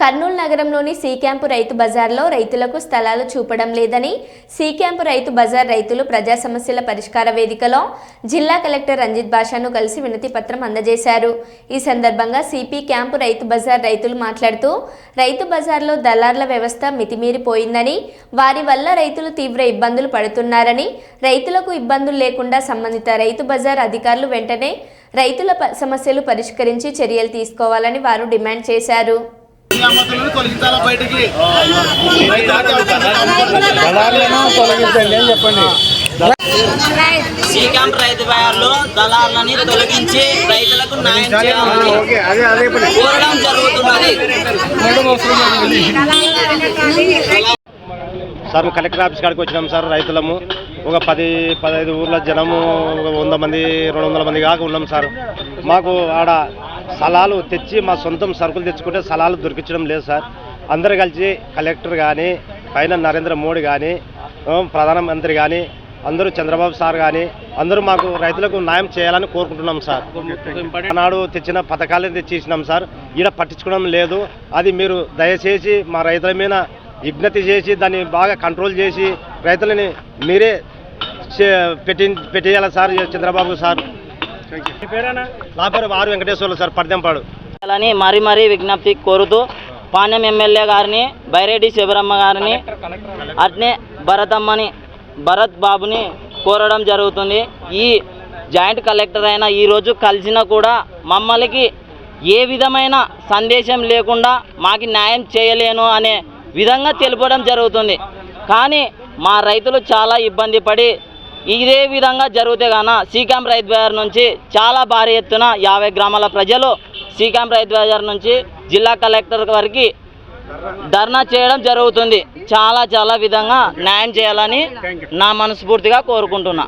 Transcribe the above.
కర్నూలు నగరంలోని C camp రైతు బజార్లో రైతులకు స్థలాలు చూపడం లేదని సి క్యాంపు రైతు బజార్ రైతులు ప్రజా సమస్యల పరిష్కార వేదికలో జిల్లా కలెక్టర్ రంజిత్ బాషాను కలిసి వినతి పత్రం అందజేశారు. ఈ సందర్భంగా సిపి క్యాంపు రైతు బజార్ రైతులు మాట్లాడుతూ రైతు బజార్లో దళార్ల వ్యవస్థ మితిమీరిపోయిందని వారి వల్ల రైతులు తీవ్ర ఇబ్బందులు పడుతున్నారని రైతులకు ఇబ్బందులు లేకుండా సంబంధిత రైతు బజార్ అధికారులు వెంటనే రైతుల ప- సమస్యలు పరిష్కరించి చర్యలు తీసుకోవాలని వారు డిమాండ్ చేశారు. తొలగించాలా బయటికి? తొలగించండి అని చెప్పండి క్యాంప్ రైతు బజార్లో దళారులని తొలగించి రైతులకు న్యాయం చేయాలని ఓకే అదే అదే పని కోరడం జరుగుతున్నది. సార్ మేము కలెక్టర్ ఆఫీస్ కాడికి వచ్చినాం సార్ రైతులము. ఒక పది పదహైదు ఊర్ల జనము ఒక వంద మంది రెండు వందల మంది కాక ఉన్నాం సార్. మాకు ఆడ స్థలాలు తెచ్చి మా సొంతం సరుకులు తెచ్చుకుంటే స్థలాలు దొరికించడం లేదు సార్. అందరు కలిసి కలెక్టర్ కానీ పైన నరేంద్ర మోడీ కానీ ప్రధానమంత్రి కానీ అందరూ చంద్రబాబు సార్ కానీ అందరూ మాకు రైతులకు న్యాయం చేయాలని కోరుకుంటున్నాం సార్. నాడు తెచ్చిన పథకాలను తెచ్చిచ్చినాం సార్. ఈడ పట్టించుకోవడం లేదు. అది మీరు దయచేసి మా రైతుల మీద విజ్ఞప్తి చేసి దాన్ని బాగా కంట్రోల్ చేసి రైతులని మీరే చే- పెట్టి పెట్టేయాలి సార్ చంద్రబాబు సార్? నా పేరు ఆరు వెంకటేశ్వర్లు సార్ పర్దెంపాడు. అని మరీ మరీ విజ్ఞప్తి కోరుతూ పాణ్యం ఎమ్మెల్యే గారిని బైరెడ్డి శివరమ్మ గారిని అట్నే భరతమ్మని భరత్ బాబుని కోరడం జరుగుతుంది. ఈ జాయింట్ కలెక్టర్ అయిన ఈరోజు కలిసినా కూడా మమ్మల్ని ఏ విధమైన సందేశం లేకుండా మాకు న్యాయం చేయలేను అనే విధంగా తెలుపడం జరుగుతుంది. కానీ మా రైతులు చాలా ఇబ్బంది పడి ఇదే విధంగా జరిగితే గాన సీకాం రైతు బజార్ నుంచి చాలా భారీ ఎత్తున యాభై గ్రామాల ప్రజలు సీకాం రైతు బజార్ నుంచి జిల్లా కలెక్టర్ వరకు ధర్నా చేయడం జరుగుతుంది. చాలా చాలా విధంగా న్యాయం చేయాలని నా మనస్ఫూర్తిగా కోరుకుంటున్నా.